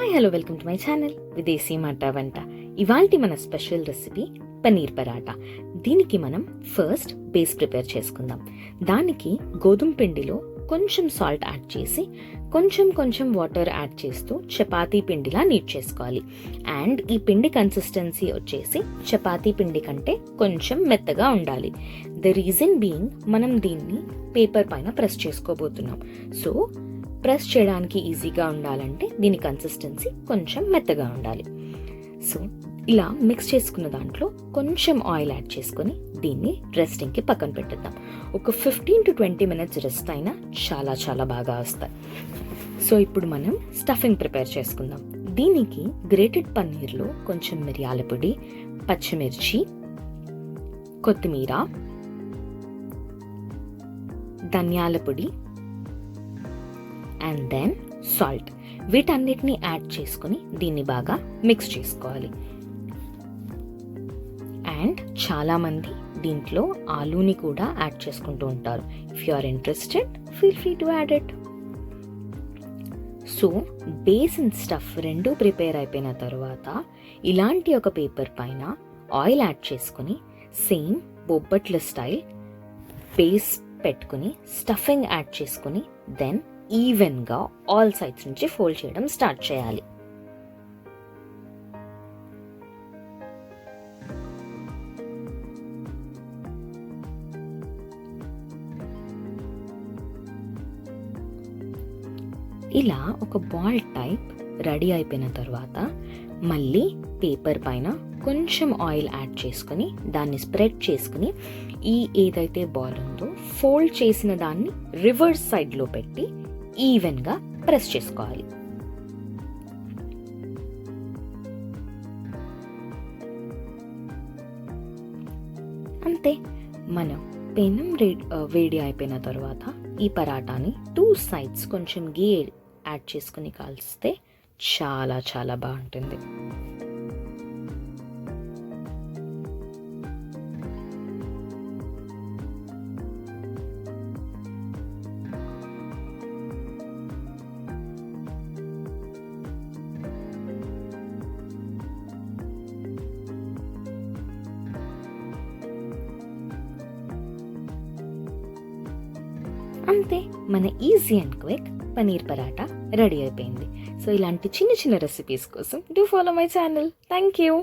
Hi hello welcome to my channel విదేశీ మాట వంట ఇవాల్టి మన స్పెషల్ రెసిపీ పనీర్ పరాటా. దీనికి మనం ఫస్ట్ బేస్ ప్రిపేర్ చేసుకుందాం. దానికి గోధుమ పిండిలో కొంచెం సాల్ట్ యాడ్ చేసి కొంచెం కొంచెం వాటర్ యాడ్ చేస్తూ చపాతీ పిండిలా నీట్ చేసుకోవాలి. అండ్ ఈ పిండి కన్సిస్టెన్సీ వచ్చేసి చపాతీ పిండి కంటే కొంచెం మెత్తగా ఉండాలి. ద రీజన్ బీయింగ్ మనం దీన్ని పేపర్ పైన ప్రెస్ చేసుకోబోతున్నాం. సో ప్రెస్ చేయడానికి ఈజీగా ఉండాలంటే దీని కన్సిస్టెన్సీ కొంచెం మెత్తగా ఉండాలి. సో ఇలా మిక్స్ చేసుకున్న దాంట్లో కొంచెం ఆయిల్ యాడ్ చేసుకొని దీన్ని రెస్టింగ్కి పక్కన పెట్టేద్దాం. ఒక fifteen to twenty minutes rest అయినా చాలా చాలా బాగా వస్తాయి. సో ఇప్పుడు మనం స్టఫింగ్ ప్రిపేర్ చేసుకుందాం. దీనికి గ్రేటెడ్ పన్నీర్లో కొంచెం మిరియాల పొడి పచ్చిమిర్చి కొత్తిమీర ధనియాల పొడి అండ్ దెన్ సాల్ట్ వీటన్నిటిని యాడ్ చేసుకుని దీన్ని బాగా మిక్స్ చేసుకోవాలి. అండ్ చాలామంది దీంట్లో ఆలూని కూడా యాడ్ చేసుకుంటూ ఉంటారు. If you are interested feel free to add it so base and stuff రెండు ప్రిపేర్ అయిపోయిన తర్వాత ఇలాంటి ఒక పేపర్ పైన ఆయిల్ యాడ్ చేసుకుని సేమ్ బొబ్బట్ల స్టైల్ బేస్ పెట్టుకుని స్టఫింగ్ యాడ్ చేసుకుని దెన్ ఈవెన్గా ఆల్ సైడ్స్ నుంచి ఫోల్డ్ చేయడం స్టార్ట్ చేయాలి. ఇలా ఒక బాల్ టైప్ రెడీ అయిపోయిన తర్వాత మళ్ళీ పేపర్ పైన కొంచెం ఆయిల్ యాడ్ చేసుకుని దాన్ని స్ప్రెడ్ చేసుకుని ఈ ఏదైతే బాల్ ఉందో ఫోల్డ్ చేసిన దాన్ని రివర్స్ సైడ్లో పెట్టి ఈవెన్గా ప్రెస్ చేసుకోవాలి. అంతే మనం పెనం వేడి అయిపోయిన తర్వాత ఈ పరాటాని టూ సైడ్స్ కొంచెం గీ యాడ్ చేసుకుని కాల్స్తే చాలా చాలా బాగుంటుంది. అంతే మన easy and quick paneer paratha ready అయిపోయింది. సో ఇలాంటి చిన్న చిన్న రెసిపీస్ కోసం do follow my channel thank you